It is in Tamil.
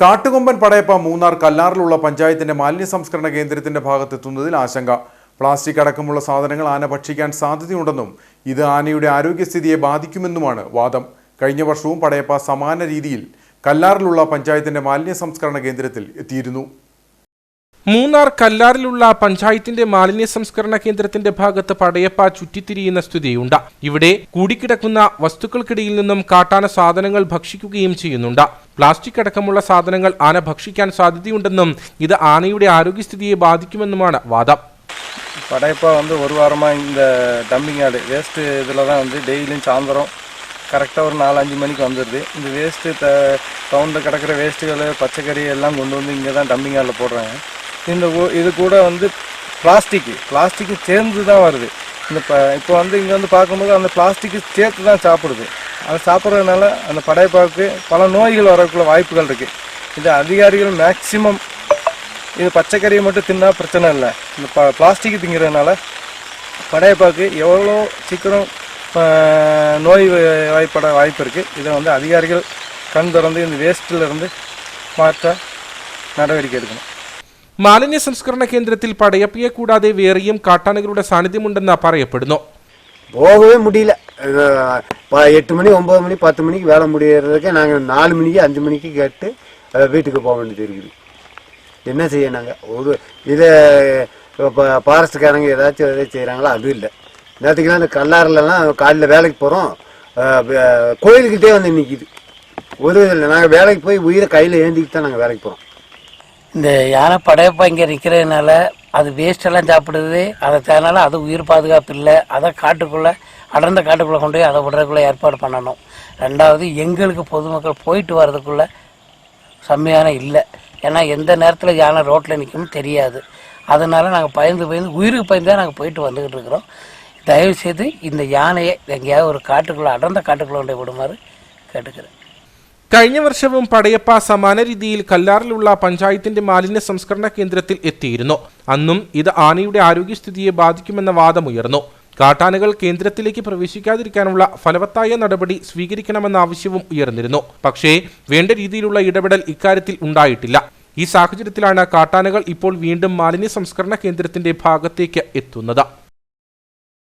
കാട്ടുകൊമ്പൻ പടയപ്പ മൂന്നാർ കല്ലാറിലുള്ള പഞ്ചായത്തിന്റെ മാലിന്യ സംസ്കരണ കേന്ദ്രത്തിന്റെ ഭാഗത്തെത്തുന്നതിൽ ആശങ്ക. പ്ലാസ്റ്റിക് അടക്കമുള്ള സാധനങ്ങൾ ആന ഭക്ഷിക്കാൻ സാധ്യതയുണ്ടെന്നും ഇത് ആനയുടെ ആരോഗ്യസ്ഥിതിയെ ബാധിക്കുമെന്നുമാണ് വാദം. കഴിഞ്ഞ വർഷവും പടയപ്പ സമാന രീതിയിൽ കല്ലാറിലുള്ള പഞ്ചായത്തിന്റെ മാലിന്യ സംസ്കരണ കേന്ദ്രത്തിൽ എത്തിയിരുന്നു. മൂന്നാർ കല്ലാറിലുള്ള പഞ്ചായത്തിന്റെ മാലിന്യ സംസ്കരണ കേന്ദ്രത്തിന്റെ ഭാഗത്ത് പടയപ്പ ചുറ്റിത്തിരിയുന്ന സ്ഥിതിയുണ്ട് ഇവിടെ കൂടിക്കിടക്കുന്ന വസ്തുക്കൾക്കിടയിൽ നിന്നും കാട്ടാന സാധനങ്ങൾ ഭക്ഷിക്കുകയും ചെയ്യുന്നുണ്ട് പ്ലാസ്റ്റിക് അടക്കമുള്ള സാധനങ്ങൾ ആന ഭക്ഷിക്കാൻ സാധ്യതയുണ്ടെന്നും ഇത് ആനയുടെ ആരോഗ്യസ്ഥിതിയെ ബാധിക്കുമെന്നുമാണ് വാദം படையப்பா வந்து ஒரு வாரமாக இந்த டம்பிங் யார்டு வேஸ்ட்டு இதில் தான் வந்து டெய்லியும் சாயந்தரம் கரெக்டாக ஒரு நாலு அஞ்சு மணிக்கு வந்துடுது இந்த வேஸ்ட்டு த டவுனில் கிடக்கிற வேஸ்ட்டுகள் பச்சைக்கறி எல்லாம் கொண்டு வந்து இங்கே தான் டம்பிங் யார்டில் போடுறாங்க இந்த இது கூட வந்து பிளாஸ்டிக்கு பிளாஸ்டிக்கு சேர்ந்து தான் வருது. இந்த ப இப்போ வந்து இங்கே வந்து பார்க்கும்போது அந்த பிளாஸ்டிக்கு சேர்த்து தான் சாப்பிடுது. அது சாப்பிட்றதுனால அந்த படைப்பாவுக்கு பல நோய்கள் வரக்குள்ள வாய்ப்புகள் இருக்குது இது அதிகாரிகள் மேக்சிமம் இது பச்சைக்கறியை மட்டும் தின்னா பிரச்சனை இல்லை. இந்த ப பிளாஸ்டிக் திங்கிறதுனால படையப்பாவுக்கு எவ்வளோ சீக்கிரம் நோய் வாய்ப்பட வாய்ப்பு இருக்குது இதை வந்து அதிகாரிகள் கண் திறந்து இந்த வேஸ்ட்டில் இருந்து மாற்ற நடவடிக்கை எடுக்கணும். മാലിന്യ സംസ്കരണ കേന്ദ്രത്തിൽ പടയപ്പയെ കൂടാതെ വേറെയും കാട്ടാനകളുടെ സാന്നിധ്യമുണ്ടെന്ന് പറയപ്പെടുന്നു போகவே முடியல இது, ப- எட்டு மணி ஒன்பது மணி பத்து மணிக்கு வேலை முடியறதுக்கு நாங்கள் நாலு மணிக்கு அஞ்சு மணிக்கு கேட்டு அஹ், வீட்டுக்கு போக வேண்டியது இருக்குது என்ன செய்ய நாங்கள் ஒரு இதை இப்போ ஃபாரஸ்ட்காரங்க ஏதாச்சும் எதாவது செய்கிறாங்களோ அதுவும் இல்லை நேற்றுக்கெல்லாம் இந்த கல்லாறுலலாம் காலையில் வேலைக்கு போகிறோம் கோயிலுக்கிட்டே வந்து நிற்கிது ஒரு இல்லை நாங்கள் வேலைக்கு போய் உயிரை கையில் ஏந்திக்கிட்டு தான் நாங்கள் வேலைக்கு போகிறோம் இந்த யானை படையப்பா இங்கே நிற்கிறதுனால அது வேஸ்டெல்லாம் சாப்பிடுது. அதை அதனால அது உயிர் பாதுகாப்பு இல்லை. அதை காட்டுக்குள்ளே அடர்ந்த காட்டுக்குள்ளே கொண்டு போய் அதை விடுறதுக்குள்ளே ஏற்பாடு பண்ணணும். ரெண்டாவது எங்களுக்கு பொதுமக்கள் போயிட்டு வர்றதுக்குள்ளே செம்மையான இல்லை. ஏன்னா எந்த நேரத்தில் யானை ரோட்டில் நிற்கும்னு தெரியாது. அதனால் நாங்கள் பயந்து பயந்து உயிருக்கு பயந்து தான் நாங்கள் போயிட்டு வந்துக்கிட்டு இருக்கிறோம். தயவு செய்து இந்த யானையை எங்கேயாவது ஒரு காட்டுக்குள்ளே அடர்ந்த காட்டுக்குள்ளே கொண்டு போய் விடுமாறு கேட்டுக்கிறேன். കഴിഞ്ഞ വർഷവും പടയപ്പ സമാന രീതിയിൽ കല്ലാറിലുള്ള പഞ്ചായത്തിന്റെ മാലിന്യ സംസ്കരണ കേന്ദ്രത്തിൽ എത്തിയിരുന്നു. അന്നും ഇത് ആനയുടെ ആരോഗ്യസ്ഥിതിയെ ബാധിക്കുമെന്ന വാദമുയർന്നു കാട്ടാനകൾ കേന്ദ്രത്തിലേക്ക് പ്രവേശിക്കാതിരിക്കാനുള്ള ഫലവത്തായ നടപടി സ്വീകരിക്കണമെന്ന ആവശ്യവും ഉയർന്നിരുന്നു. പക്ഷേ വേണ്ട രീതിയിലുള്ള ഇടപെടൽ ഇക്കാര്യത്തിൽ ഉണ്ടായിട്ടില്ല. ഈ സാഹചര്യത്തിലാണ് കാട്ടാനകൾ ഇപ്പോൾ വീണ്ടും മാലിന്യ സംസ്കരണ കേന്ദ്രത്തിന്റെ ഭാഗത്തേക്ക് എത്തുന്നത്.